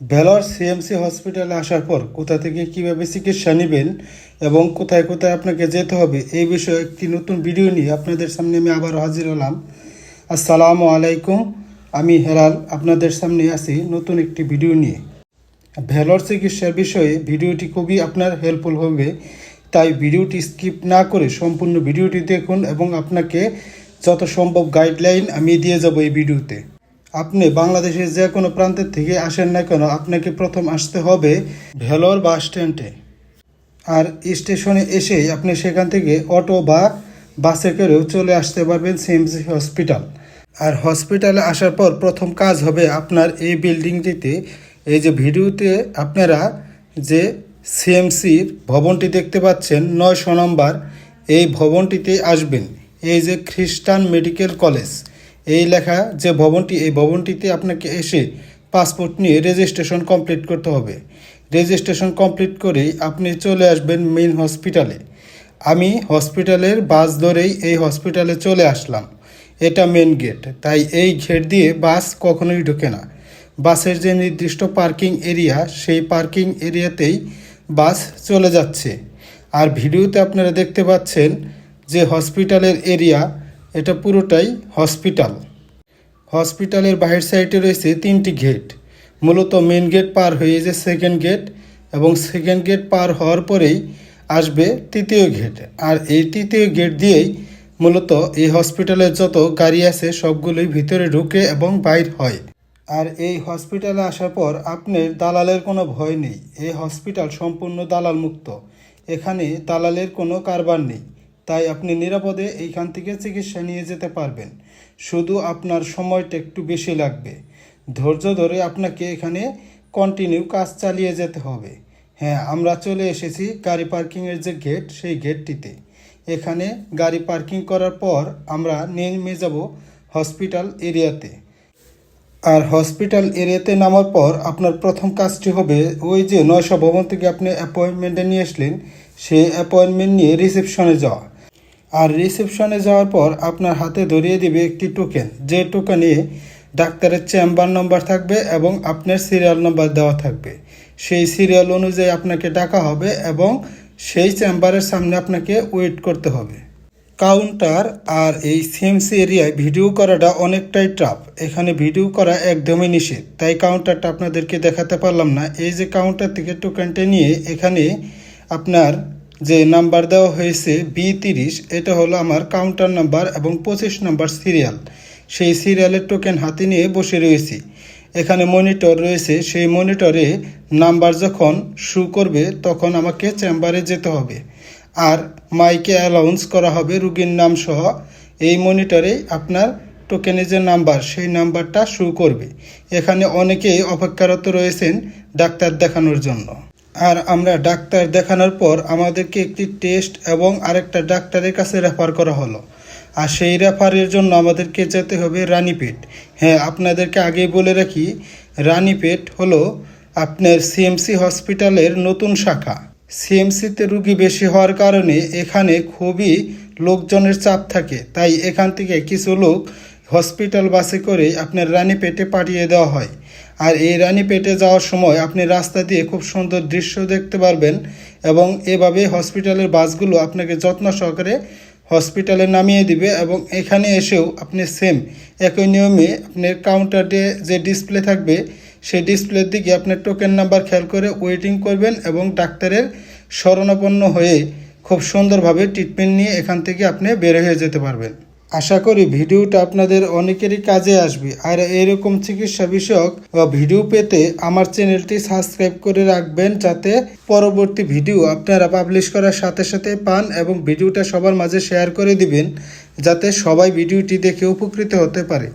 Vellore CMC হসপিটালে আসার পর কোথা থেকে কীভাবে চিকিৎসা নেবেন এবং কোথায় কোথায় আপনাকে যেতে হবে, এই বিষয়ে একটি নতুন ভিডিও নিয়ে আপনাদের সামনে আমি আবার হাজির হলাম। আসসালামু আলাইকুম। আমি হেলাল, আপনাদের সামনে আছি নতুন একটি ভিডিও নিয়ে। ভেলোর চিকিৎসার বিষয়ে ভিডিওটি খুবই আপনার হেল্পফুল হবে, তাই ভিডিওটি স্কিপ না করে সম্পূর্ণ ভিডিওটি দেখুন এবং আপনাকে যত সম্ভব গাইডলাইন আমি দিয়ে যাব এই ভিডিওতে। আপনি বাংলাদেশের যে কোনো প্রান্তের থেকে আসেন না কেন, আপনাকে প্রথম আসতে হবে ভেলোর বাস স্ট্যান্ডে। আর স্টেশনে এসে আপনি সেখান থেকে অটো বা বাসে করেও চলে আসতে পারবেন সিএমসি হসপিটাল। আর হসপিটালে আসার পর প্রথম কাজ হবে আপনার এই বিল্ডিংটিতে, এই যে ভিডিওতে আপনারা যে সিএমসির ভবনটি দেখতে পাচ্ছেন, নয়শো নম্বর, এই ভবনটিতে আসবেন। এই যে খ্রিস্টান মেডিকেল কলেজ এই লেখা যে ভবনটি, এই ভবনটিতে আপনাকে এসে পাসপোর্ট নিয়ে রেজিস্ট্রেশন কমপ্লিট করতে হবে। রেজিস্ট্রেশন কমপ্লিট করেই আপনি চলে আসবেন মেইন হসপিটালে আমি হসপিটালের বাস ধরেই এই হসপিটালে চলে আসলাম। এটা মেন গেট তাই এই গেট দিয়ে বাস কখনোই ঢোকে না। বাসের যে নির্দিষ্ট পার্কিং এরিয়া সেই পার্কিং এরিয়াতেই বাস চলে যাচ্ছে। আর ভিডিওতে আপনারা দেখতে পাচ্ছেন যে হসপিটালের এরিয়া এটা পুরোটাই হসপিটাল। হসপিটালের বাহির সাইডে রয়েছে তিনটি গেট। মূলত মেন গেট পার হয়ে যে সেকেন্ড গেট এবং সেকেন্ড গেট পার হওয়ার পরেই আসবে তৃতীয় গেট আর এই তৃতীয় গেট দিয়েই মূলত এই হসপিটালের যত গাড়ি আছে, সবগুলোই ভিতরে ঢুকে এবং বাইর হয়। আর এই হসপিটালে আসার পর আপনার দালালের কোনো ভয় নেই। এই হসপিটাল সম্পূর্ণ দালাল মুক্ত এখানে দালালের কোনো কারবার নেই। তাই আপনি নিরাপদে এইখান থেকে চিকিৎসা নিয়ে যেতে পারবেন। শুধু আপনার সময়টা একটু বেশি লাগবে। ধৈর্য ধরে আপনাকে এখানে কন্টিনিউ কাজ চালিয়ে যেতে হবে। হ্যাঁ আমরা চলে এসেছি গাড়ি পার্কিংয়ের যে গেট সেই গেটটিতে এখানে গাড়ি পার্কিং করার পর আমরা নেমে যাব হসপিটাল এরিয়াতে। আর হসপিটাল এরিয়াতে নামার পর আপনার প্রথম কাজটি হবে ওই যে নয়শো ভবন থেকে আপনি অ্যাপয়েন্টমেন্টে নিয়ে আসলেন। সেই অ্যাপয়েন্টমেন্ট নিয়ে রিসেপশনে যাওয়া। আর রিসেপশনে যাওয়ার পর আপনার হাতে ধরিয়ে দিবে একটি টোকেন যে টোকেনে ডাক্তারের চেম্বার নম্বর থাকবে এবং আপনার সিরিয়াল নম্বর দেওয়া থাকবে। সেই সিরিয়াল অনুযায়ী আপনাকে ডাকা হবে এবং সেই চেম্বারের সামনে আপনাকে ওয়েট করতে হবে। কাউন্টার আর এই সিএমসি এরিয়ায় ভিডিও করাটা অনেকটাই টাফ এখানে ভিডিও করা একদমই নিষেধ। তাই কাউন্টারটা আপনাদেরকে দেখাতে পারলাম না। এই যে কাউন্টার থেকে টোকেনটা নিয়ে এখানে আপনার যে নাম্বার দেওয়া হয়েছে বি তিরিশ, এটা হলো আমার কাউন্টার নাম্বার এবং পঁচিশ নাম্বার সিরিয়াল সেই সিরিয়ালের টোকেন হাতে নিয়ে বসে রয়েছি। এখানে মনিটর রয়েছে। সেই মনিটরে নাম্বার যখন শু করবে, তখন আমাকে চেম্বারে যেতে হবে। আর মাইকে অ্যালাউন্স করা হবে রুগীর নাম সহ। এই মনিটরে আপনার টোকেনের যে নাম্বার, সেই নাম্বারটা শু করবে। এখানে অনেকেই অপেক্ষারত রয়েছেন ডাক্তার দেখানোর জন্য। আর আমরা ডাক্তার দেখানোর পর আমাদেরকে একটি টেস্ট এবং আরেকটা ডাক্তারের কাছে রেফার করা হলো। আর সেই রেফারের জন্য আমাদেরকে যেতে হবে রানীপেট। হ্যাঁ আপনাদেরকে আগেই বলে রাখি, রানীপেট হলো আপনার সিএমসি হসপিটালের নতুন শাখা। সিএমসিতে রুগী বেশি হওয়ার কারণে এখানে খুবই লোকজনের চাপ থাকে। তাই এখান থেকে কিছু লোক হসপিটাল বাসে করে আপনার রানীপেটে পাঠিয়ে দেওয়া হয়। আর এই রানীপেটে যাওয়ার সময় আপনি রাস্তা দিয়ে খুব সুন্দর দৃশ্য দেখতে পারবেন এবং এভাবে হসপিটালের বাসগুলো আপনাকে যত্ন সহকারে হসপিটালে নামিয়ে দিবে এবং এখানে এসেও আপনি সেম একই নিয়মে আপনার কাউন্টারে যে ডিসপ্লে থাকবে, সেই ডিসপ্লের দিকে আপনার টোকেন নাম্বার খেয়াল করে ওয়েটিং করবেন এবং ডাক্তারের শরণাপন্ন হয়ে খুব সুন্দরভাবে ট্রিটমেন্ট নিয়ে এখান থেকে আপনি বের হয়ে যেতে পারবেন। আশা করি ভিডিওটা আপনাদের অনেকেরই কাজে আসবে। আর এরকম চিকিৎসা বিষয়ক ভিডিও পেতে আমার চ্যানেলটি সাবস্ক্রাইব করে রাখবেন যাতে পরবর্তী ভিডিও আপনারা পাবলিশ করার সাথে সাথে পান এবং ভিডিওটা সবার মাঝে শেয়ার করে দিবেন, যাতে সবাই ভিডিওটি দেখে উপকৃত হতে পারে।